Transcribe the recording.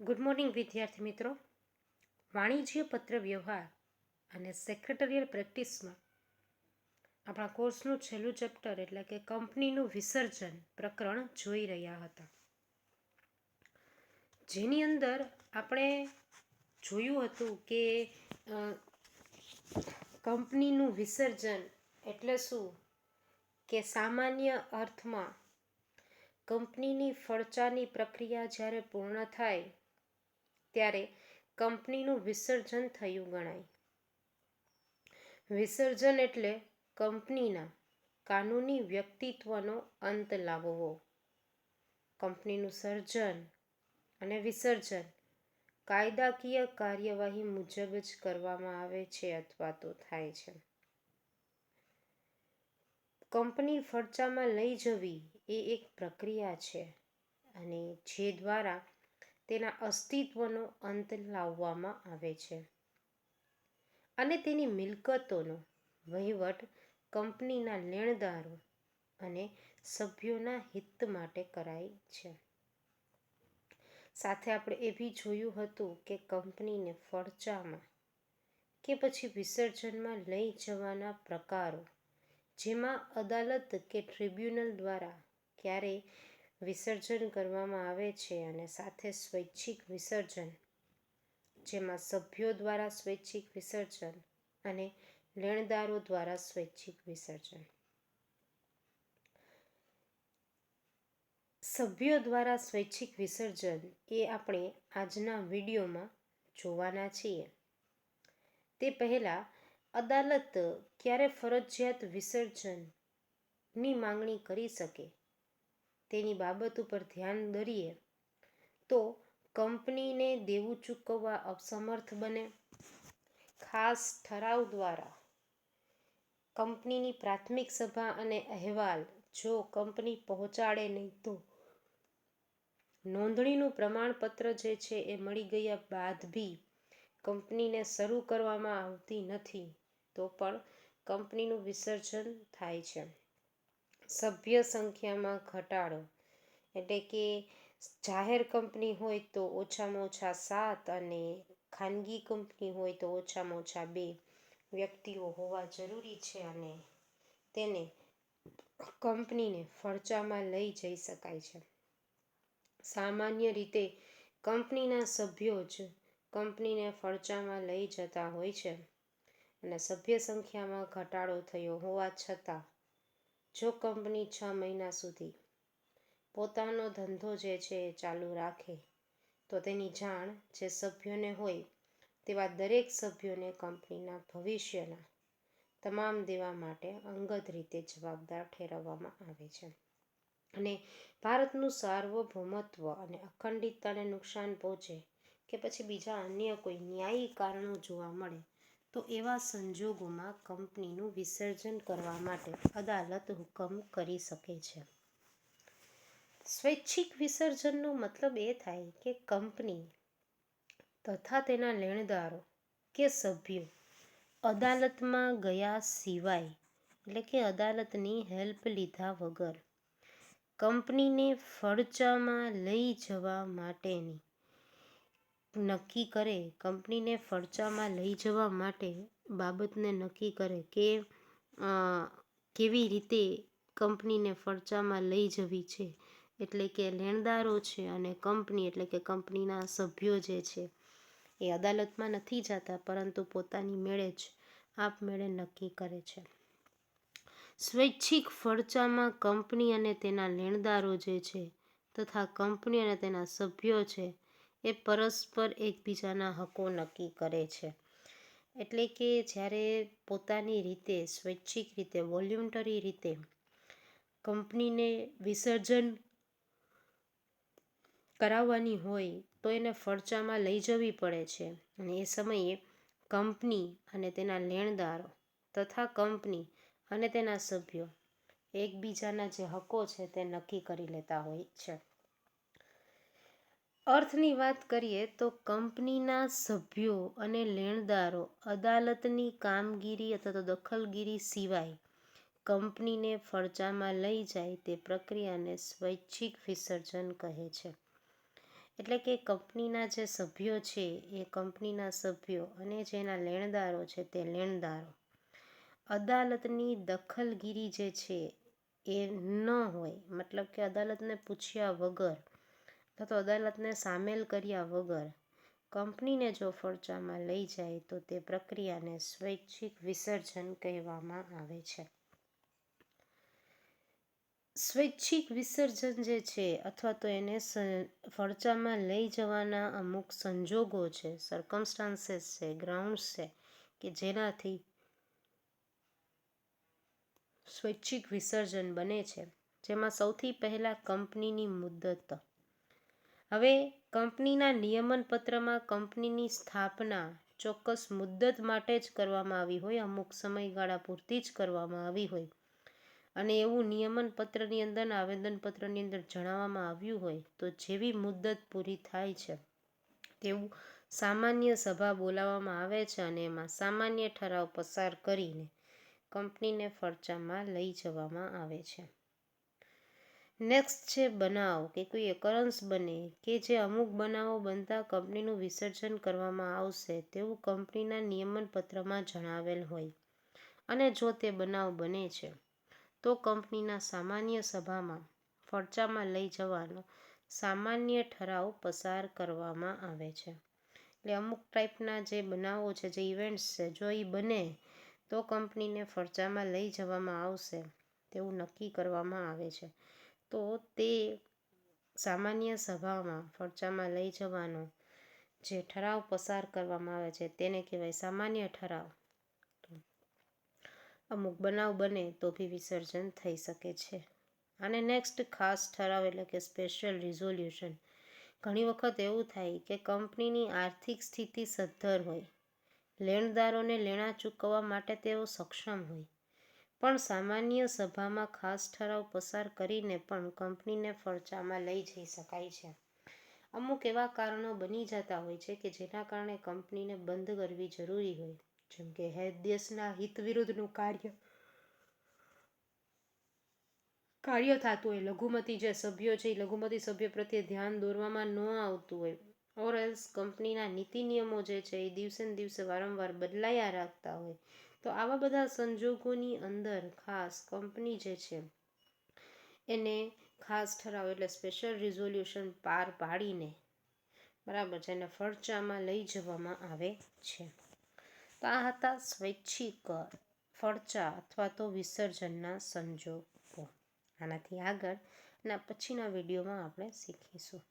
Good morning વિદ્યાર્થી મિત્રો. વાણિજ્ય પત્ર વ્યવહાર અને સેક્રેટરિયલ પ્રેક્ટિસમાં આપણા કોર્સનું છેલ્લું ચેપ્ટર એટલે કે કંપનીનું વિસર્જન પ્રકરણ જોઈ રહ્યા હતા. જેની અંદર આપણે જોયું હતું કે કંપનીનું વિસર્જન એટલે શું? કે સામાન્ય અર્થમાં કંપનીની ફળચાની પ્રક્રિયા જ્યારે પૂર્ણ થાય ત્યારે કંપનીનું વિસર્જન થયું ગણાય. વિસર્જન એટલે કંપનીના કાનૂની વ્યક્તિત્વનો અંત લાવવો. કંપનીનું સર્જન અને વિસર્જન કાયદાકીય કાર્યવાહી મુજબ જ કરવામાં આવે છે અથવા તો થાય છે. કંપની ફરજામાં લઈ જવી એ એક પ્રક્રિયા છે અને જે દ્વારા તેના અસ્તિત્વનો અંત લાવવામાં આવે છે. અને તેની મિલકતોનો વહીવટ કંપનીના લેણદારો અને સભ્યોના હિત માટે કરાય છે. સાથે આપણે એ બી જોયું હતું કે કંપનીને ફડચામાં કે પછી વિસર્જનમાં લઈ જવાના પ્રકારો, જેમાં અદાલત કે ટ્રિબ્યુનલ દ્વારા ક્યારે વિસર્જન કરવામાં આવે છે અને સાથે સ્વૈચ્છિક વિસર્જન, જેમાં સભ્યો દ્વારા સ્વૈચ્છિક વિસર્જન અને લેણદારો દ્વારા સ્વૈચ્છિક વિસર્જન. સભ્યો દ્વારા સ્વૈચ્છિક વિસર્જન એ આપણે આજના વિડીયોમાં જોવાના છીએ. તે પહેલાં અદાલત ક્યારે ફરજિયાત વિસર્જનની માંગણી કરી શકે? તેની બાબત ઉપર ધ્યાન દરીએ તો કંપનીને દેવું ચૂકવવા અસમર્થ બને. ખાસ ઠરાવ દ્વારા કંપનીની પ્રાથમિક સભા અને અહેવાલ, જો કંપની પહોંચાડે નહીં તો. નોંધણીનું પ્રમાણપત્ર જે છે એ મળી ગયા બાદ બી કંપનીને શરૂ કરવામાં આવતી નથી, તો પણ કંપનીનું વિસર્જન થાય છે. સભ્ય સંખ્યામાં ઘટાડો. એટલે કે જાહેર કંપની હોય તો ઓછામાં ઓછા સાત અને ખાનગી કંપની હોય તો ઓછામાં ઓછા બે વ્યક્તિઓ હોવા જરૂરી છે અને તેને કંપનીને ફરજામાં લઈ જઈ શકાય છે. સામાન્ય રીતે કંપનીના સભ્યો જ કંપનીને ફરજામાં લઈ જતા હોય છે અને સભ્ય સંખ્યામાં ઘટાડો થયો હોવા છતાં જો કંપની છ મહિના સુધી પોતાનો ધંધો જે છે એ ચાલુ રાખે, તો તેની જાણ જે સભ્યોને હોય તેવા દરેક સભ્યોને કંપનીના ભવિષ્યના તમામ દેવા માટે અંગત રીતે જવાબદાર ઠેરવવામાં આવે છે. અને ભારતનું સાર્વભૌમત્વ અને અખંડિતતાને નુકસાન પહોંચે કે પછી બીજા અન્ય કોઈ ન્યાયી કારણો જોવા મળે તો એવા સંજોગોમાં કંપનીનું વિસર્જન કરવા માટે અદાલત હુકમ કરી શકે છે. સ્વૈચ્છિક વિસર્જનનો મતલબ એ થાય કે કંપની તથા તેના લેણદારો કે સભ્યો અદાલતમાં ગયા સિવાય, એટલે કે અદાલતની હેલ્પ લીધા વગર, કંપનીને ફડચામાં લઈ જવા માટેની નક્કી કરે, કંપનીને ફરચામાં લઈ જવા માટે બાબતને નક્કી કરે કે કેવી રીતે કંપનીને ફરચામાં લઈ જવી છે. એટલે કે લેણદારો છે અને કંપની, એટલે કે કંપનીના સભ્યો જે છે, એ અદાલતમાં નથી જતા, પરંતુ પોતાની મેળે જ આપમેળે નક્કી કરે છે. સ્વૈચ્છિક ફરચામાં કંપની અને તેના લેણદારો જે છે તથા કંપની અને તેના સભ્યો છે એ પરસ્પર એકબીજાના હકો નક્કી કરે છે. એટલે કે જ્યારે પોતાની રીતે, સ્વૈચ્છિક રીતે વોલ્યુન્ટરી રીતે કંપનીને વિસર્જન કરાવવાની હોય, તો એને ફરચામાં લઈ જવી પડે છે. અને એ સમયે કંપની અને તેના લેણદારો તથા કંપની અને તેના સભ્યો એકબીજાના જે હકો છે તે નક્કી કરી લેતા હોય છે. અર્થની વાત કરીએ તો કંપનીના સભ્યો અને લેણદારો અદાલતની કામગીરી અથવા તો દખલગીરી સિવાય કંપનીને ફડચામાં લઈ જાય તે પ્રક્રિયાને સ્વૈચ્છિક વિસર્જન કહે છે. એટલે કે કંપનીના જે સભ્યો છે એ કંપનીના સભ્યો અને જેના લેણદારો છે તે લેણદારો. અદાલતની દખલગીરી જે છે એ ન હોય, મતલબ કે અદાલતને પૂછ્યા વગર તો અદાલતને સામેલ કર્યા વગર કંપનીને જો ફરજામાં લઈ જાય તો તે પ્રક્રિયાને સ્વૈચ્છિક વિસર્જન કહેવામાં આવે છે. સ્વૈચ્છિક વિસર્જન જે છે અથવા તો એને ફરજામાં લઈ જવાના અમુક સંજોગો છે સરકમસ્ટાન્સીસ છે ગ્રાઉન્ડ્સ છે કે જેનાથી સ્વૈચ્છિક વિસર્જન બને છે. જેમાં સૌથી પહેલાં કંપનીની મુદ્દત હવે કંપનીના નિયમન પત્રમાં કંપનીની સ્થાપના ચોક્કસ મુદ્દત માટે જ કરવામાં આવી હોય, અમુક સમયગાળા પૂરતી જ કરવામાં આવી હોય. અને એવું નિયમન પત્રની અંદર આવેદનપત્રની અંદર જણાવવામાં આવ્યું હોય તો જેવી મુદ્દત પૂરી થાય છે, તેવું સામાન્ય સભા બોલાવવામાં આવે છે અને એમાં સામાન્ય ઠરાવ પસાર કરીને કંપનીને ફરજામાં લઈ જવામાં આવે છે. નેક્સ્ટ છે બનાવ, કે કોઈ એકરન્સ બને, કે જે અમુક બનાવો બનતા કંપનીનું વિસર્જન કરવામાં આવશે તેવું કંપનીના નિયમન પત્રમાં જણાવેલ હોય. અને જો તે બનાવ બને છે, તો કંપનીના સામાન્ય સભામાં ફરજામાં લઈ જવાનો સામાન્ય ઠરાવ પસાર કરવામાં આવે છે. એટલે અમુક ટાઈપના જે બનાવો છે, જે ઇવેન્ટ્સ છે, જો એ બને, તો કંપનીને ફરજામાં લઈ જવામાં આવશે તેવું નક્કી કરવામાં આવે છે. તો તે સામાન્ય સભામાં ફરજામાં લઈ જવાનો જે ઠરાવ પસાર કરવામાં આવે છે તેને કહેવાય સામાન્ય ઠરાવ. અમુક બનાવ બને તો બી વિસર્જન થઈ શકે છે. અને નેક્સ્ટ ખાસ ઠરાવ એટલે કે સ્પેશિયલ રિઝોલ્યુશન ઘણી વખત એવું થાય કે કંપનીની આર્થિક સ્થિતિ સદ્ધર હોય. લેણદારોને લેણા ચૂકવવા માટે તેઓ સક્ષમ હોય. પણ સામાન્ય સભામાં ખાસ ઠરાવ પસાર કરીને પણ કંપનીને ફરજામાં લઈ જઈ શકાય છે. અમુક એવા કારણો બની જતા હોય છે કે જેના કારણે કંપનીને બંધ કરવી જરૂરી હોય, જેમ કે દેશના હિત વિરુદ્ધનું કાર્ય. કાર્ય થતું હોય, લઘુમતી જે સભ્યો છે, એ લઘુમતી સભ્ય પ્રત્યે ધ્યાન દોરવામાં ન આવતું હોય, ઓર એલ્સ કંપનીના નીતિ નિયમો જે છે, એ દિવસે ને દિવસે વારંવાર બદલાયા રાખતા હોય. તો આવા બધા સંજોગોની અંદર ખાસ કંપની જે છે, એને ખાસ ઠરાવ એટલે સ્પેશિયલ રિઝોલ્યુશન પાર પાડીને બરાબર છે એને ફરચામાં લઈ જવામાં આવે છે. તો આ હતા સ્વૈચ્છિક ફરચા અથવા તો વિસર્જનના સંજોગો. આનાથી આગળ ના પછીના વિડીયોમાં આપણે શીખીશું.